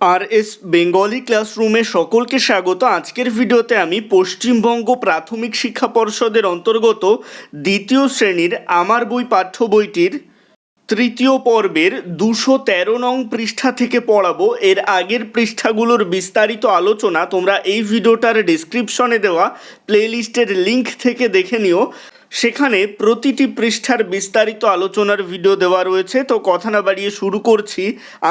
আর S Bengali ক্লাসরুমে সকলকে স্বাগত। আজকের ভিডিওতে আমি পশ্চিমবঙ্গ প্রাথমিক শিক্ষা পর্ষদের অন্তর্গত দ্বিতীয় শ্রেণির আমার বই পাঠ্য বইটির তৃতীয় পর্বের দুশো তেরো নং পৃষ্ঠা থেকে পড়াবো। এর আগের পৃষ্ঠাগুলোর বিস্তারিত আলোচনা তোমরা এই ভিডিওটার ডিসক্রিপশনে দেওয়া প্লেলিস্টের লিংক থেকে দেখে নিও। সেখানে প্রতিটি পৃষ্ঠার বিস্তারিত আলোচনার ভিডিও দেওয়া রয়েছে। তো কথা না বাড়িয়ে শুরু করছি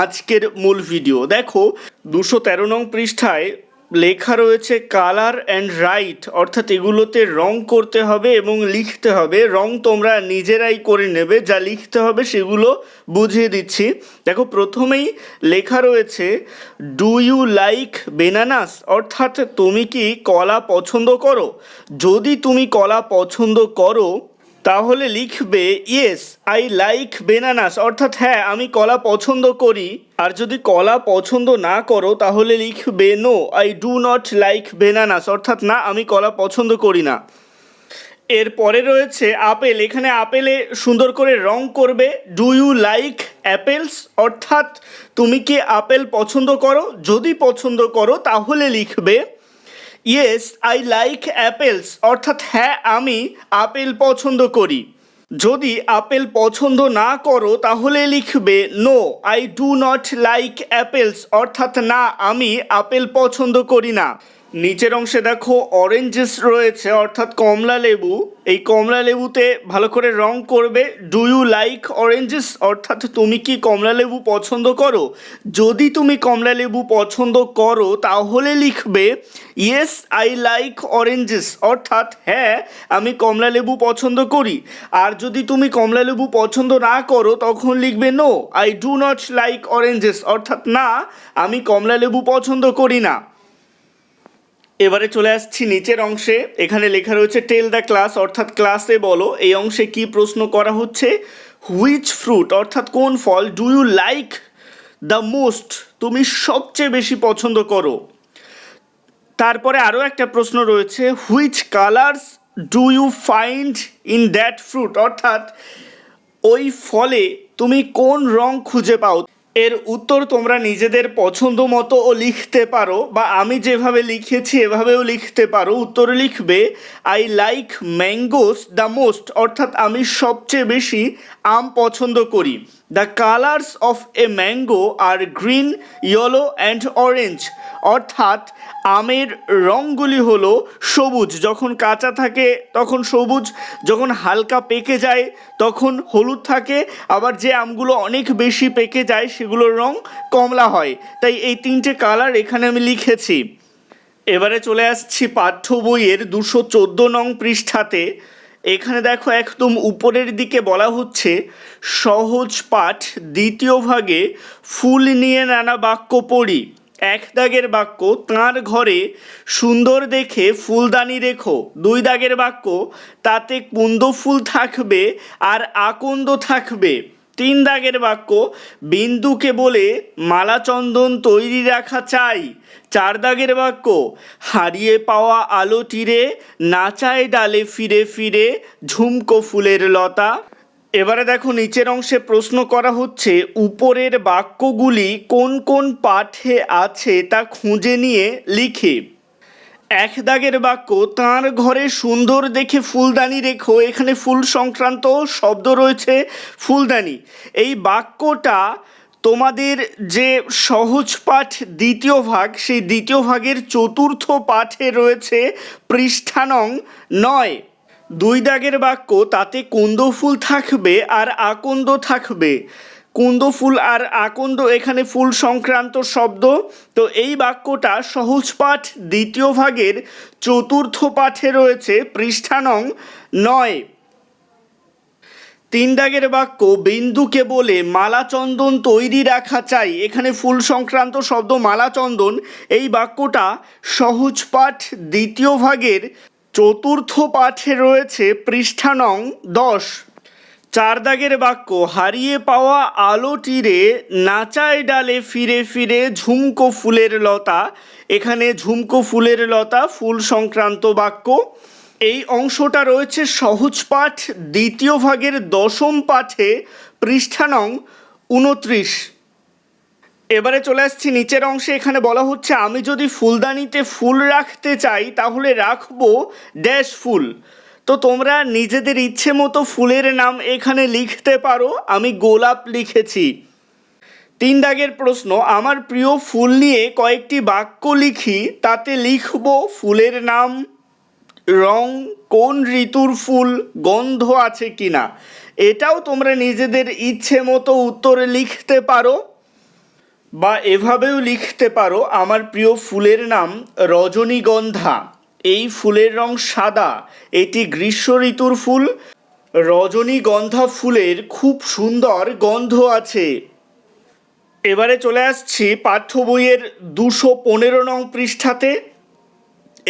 আজকের মূল ভিডিও দেখো, দুশো তেরো নং পৃষ্ঠায় লেখা রয়েছে কালার অ্যান্ড রাইট অর্থাৎ এগুলোতে রং করতে হবে এবং লিখতে হবে। রং তোমরা নিজেরাই করে নেবে, যা লিখতে হবে সেগুলো বুঝিয়ে দিচ্ছি। দেখো, প্রথমেই লেখা রয়েছে ডু ইউ লাইক বেনানাস অর্থাৎ তুমি কি কলা পছন্দ করো? যদি তুমি কলা পছন্দ করো তাহলে লিখবে ইয়েস আই লাইক বেনানাস অর্থাৎ হ্যাঁ আমি কলা পছন্দ করি। আর যদি কলা পছন্দ না করো, তাহলে লিখবে no I do not like bananas অর্থাৎ, না, আমি কলা পছন্দ করি না। এরপরে রয়েছে আপেল। এখানে আপেলে সুন্দর করে রং করবে। ডু ইউ লাইক অ্যাপেলস অর্থাৎ, তুমি কি আপেল পছন্দ করো? যদি পছন্দ করো, তাহলে লিখবে ইয়েস আই লাইক অ্যাপেলস অর্থাৎ হ্যাঁ আমি আপেল পছন্দ করি। যদি আপেল পছন্দ না করো, তাহলে লিখবে no I do not like apples অর্থাৎ, না, আমি আপেল পছন্দ করি না। নিচের অংশে দেখো অরেঞ্জেস রয়েছে, অর্থাৎ কমলা লেবু। এই কমলা লেবুতে ভালো করে রং করবে। ডু ইউ লাইক অরেঞ্জেস অর্থাৎ তুমি কি কমলা লেবু পছন্দ করো? যদি তুমি কমলা লেবু পছন্দ করো, তাহলে লিখবে ইয়েস আই লাইক অরেঞ্জেস অর্থাৎ হ্যাঁ আমি কমলা লেবু পছন্দ করি। আর যদি তুমি কমলা লেবু পছন্দ না করো, তখন লিখবে no I do not like oranges অর্থাৎ, না, আমি কমলা লেবু পছন্দ করি না। এবারে চলে আসছি নিচের অংশে। এখানে লেখা রয়েছে টেল দ্য ক্লাস অর্থাৎ ক্লাসে বলো, এই অংশে কি প্রশ্ন করা হচ্ছে? হুইচ ফ্রুট অর্থাৎ কোন ফল do you like the most তুমি সবচেয়ে বেশি পছন্দ করো। তারপরে আরও একটা প্রশ্ন রয়েছে which colours do you find in that fruit অর্থাৎ ওই ফলে তুমি কোন রং খুঁজে পাও? এর উত্তর তোমরা নিজেদের পছন্দ মতো ও লিখতে পারো, বা আমি যেভাবে লিখেছি এভাবেও লিখতে পারো। উত্তর লিখবে I like mangoes the most অর্থাৎ আমি সবচেয়ে বেশি আম পছন্দ করি। The colours of a mango are green yellow and orange অর্থাৎ, আমের রঙগুলি হলো সবুজ। যখন কাঁচা থাকে, তখন সবুজ। যখন হালকা পেকে যায়, তখন হলুদ থাকে। আবার যে আমগুলো অনেক বেশি পেকে যায়, সেগুলোর রং কমলা হয়। তাই এই তিনটে কালার এখানে আমি লিখেছি। এবারে চলে আসছি পাঠ্য বইয়ের দুশো চোদ্দ নং পৃষ্ঠাতে। এখানে দেখো একদম উপরের দিকে বলা হচ্ছে, সহজ পাঠ, দ্বিতীয় ভাগে ফুল নিয়ে নানা বাক্য পড়ি। এক দাগের বাক্য, তাঁর ঘরে সুন্দর দেখে ফুলদানি রেখো। দুই দাগের বাক্য, তাতে কুন্দ ফুল থাকবে আর আকন্দ থাকবে। তিন দাগের বাক্য, বিন্দুকে বলে মালা চন্দন তৈরি রাখা চাই। চার দাগের বাক্য, হারিয়ে পাওয়া আলো তীরে নাচায় ডালে ফিরে ফিরে ঝুমকো ফুলের লতা। এবারে দেখো নিচের অংশে প্রশ্ন করা হচ্ছে, উপরের বাক্যগুলি কোন কোন পাঠে আছে তা খুঁজে নিয়ে লিখে। এক দাগের বাক্য, তাঁর ঘরে সুন্দর দেখে ফুলদানি রেখো, এখানে ফুল সংক্রান্ত শব্দ রয়েছে ফুলদানি। এই বাক্যটা তোমাদের যে সহজ পাঠ দ্বিতীয় ভাগ, সেই দ্বিতীয় ভাগের চতুর্থ পাঠে রয়েছে পৃষ্ঠানং নয়। দুই দাগের বাক্য, তাতে কুন্দ ফুল থাকবে আর আকন্দ থাকবে। কুন্দ ফুল আর আকন্দ এখানে ফুল সংক্রান্ত শব্দ। তো এই বাক্যটা সহজ পাঠ দ্বিতীয় ভাগের চতুর্থ পাঠে রয়েছে পৃষ্ঠানং নয়। তিন দাগের বাক্য, বিন্দুকে বলে মালা চন্দন তৈরি রাখা চাই। এখানে ফুল সংক্রান্ত শব্দ মালা চন্দন এই বাক্যটা সহজ পাঠ দ্বিতীয় ভাগের চতুর্থ পাঠে রয়েছে পৃষ্ঠানং দশ। চার দাগের বাক্য, হারিয়ে পাওয়া আলো নাচায় ডালে ফিরে ফিরে ঝুমকো ফুলের লতা। এখানে ঝুমকো ফুলের লতা, ফুল সংক্রান্ত বাক্য। এই অংশটা রয়েছে সহজ পাঠ, দ্বিতীয় ভাগের দশম পাঠে, পৃষ্ঠা নং উনত্রিশ। এবারে চলে আসছি নিচের অংশে, এখানে বলা হচ্ছে, আমি যদি ফুলদানিতে ফুল রাখতে চাই, তাহলে রাখব ড্যাশ ফুল। তো তোমরা নিজেদের ইচ্ছে মতো ফুলের নাম এখানে লিখতে পারো, আমি গোলাপ লিখেছি। তিন দাগের প্রশ্ন, আমার প্রিয় ফুল নিয়ে কয়েকটি বাক্য লিখি, তাতে লিখব ফুলের নাম, রং, কোন ঋতুর ফুল, গন্ধ আছে কিনা। এটাও তোমরা নিজেদের ইচ্ছে মতো উত্তরে লিখতে পারো বা এভাবেও লিখতে পারো, আমার প্রিয় ফুলের নাম রজনীগন্ধা। এই ফুলের রং সাদা। এটি গ্রীষ্ম ঋতুর ফুল। রজনীগন্ধা ফুলের খুব সুন্দর গন্ধ আছে। এবারে চলে আসছি পাঠ্য বইয়ের দুশো পনেরো নং পৃষ্ঠাতে।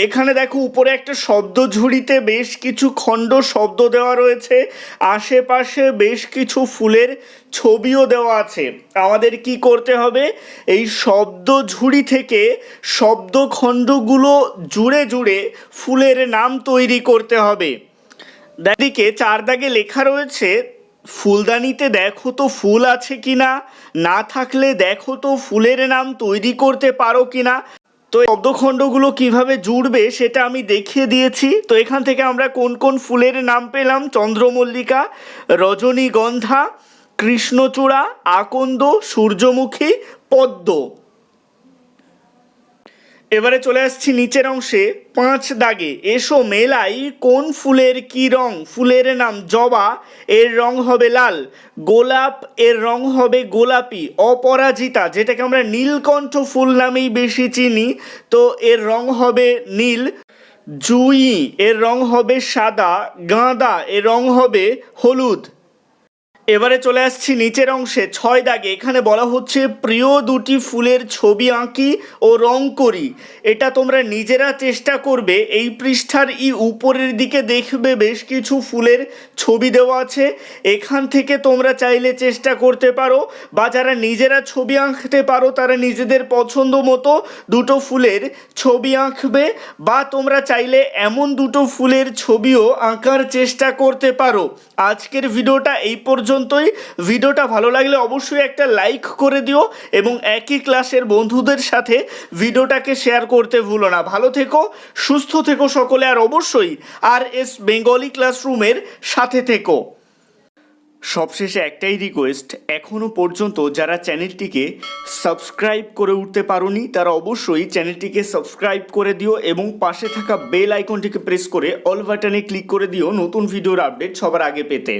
এখানে দেখো উপরে একটা শব্দ ঝুড়িতে বেশ কিছু খণ্ড শব্দ দেওয়া রয়েছে। আশেপাশে বেশ কিছু ফুলের ছবিও দেওয়া আছে। আমাদের কি করতে হবে? এই শব্দ ঝুড়ি থেকে শব্দ খণ্ডগুলো জুড়ে জুড়ে ফুলের নাম তৈরি করতে হবে। দেখে চার দাগে লেখা রয়েছে, ফুলদানিতে দেখো তো ফুল আছে কিনা? না থাকলে দেখো তো ফুলের নাম তৈরি করতে পারো কিনা? তো পদ্মখণ্ডগুলো কীভাবে জুড়বে সেটা আমি দেখিয়ে দিয়েছি। তো এখান থেকে আমরা কোন কোন ফুলের নাম পেলাম? চন্দ্রমল্লিকা, রজনীগন্ধা, কৃষ্ণচূড়া, আকন্দ, সূর্যমুখী, পদ্ম। এবারে চলে আসছি নিচের অংশে, পাঁচ দাগে। এসো মেলাই, কোন ফুলের কি রং? ফুলের নাম জবা, এর রং হবে লাল। গোলাপ, এর রং হবে গোলাপি। অপরাজিতা, যেটাকে আমরা নীলকণ্ঠ ফুল নামেই বেশি চিনি, তো এর রং হবে নীল। জুই, এর রং হবে সাদা। গাঁদা, এর রং হবে হলুদ। এবারে চলে আসছি নিচের অংশে, ছয় দাগে। এখানে বলা হচ্ছে প্রিয় দুটি ফুলের ছবি আঁকি ও রং করি। এটা তোমরা নিজেরা চেষ্টা করবে। এই পৃষ্ঠার ই উপরের দিকে দেখবে বেশ কিছু ফুলের ছবি দেওয়া আছে। এখান থেকে তোমরা চাইলে চেষ্টা করতে পারো বা যারা নিজেরা ছবি আঁকতে পারো, তারা নিজেদের পছন্দ মতো দুটো ফুলের ছবি আঁকবে বা তোমরা চাইলে এমন দুটো ফুলের ছবিও আঁকার চেষ্টা করতে পারো। আজকের ভিডিওটা এই পর্যন্তই। ভিডিওটা ভালো লাগলে অবশ্যই একটা লাইক করে দিও এবং একই ক্লাসের বন্ধুদের সাথে ভিডিওটাকে শেয়ার করতে ভুলো না। ভালো থেকো, সুস্থ থেকো সকলে আর অবশ্যই আর এস বেঙ্গলি ক্লাসরুমের সাথে থেকো। সবশেষে একটাই রিকোয়েস্ট এখনও পর্যন্ত যারা চ্যানেলটিকে সাবস্ক্রাইব করে উঠতে পারোনি, তারা অবশ্যই চ্যানেলটিকে সাবস্ক্রাইব করে দিও এবং পাশে থাকা বেল আইকনটিকে প্রেস করে অল বাটনে ক্লিক করে দিও নতুন ভিডিওর আপডেট সবার আগে পেতে।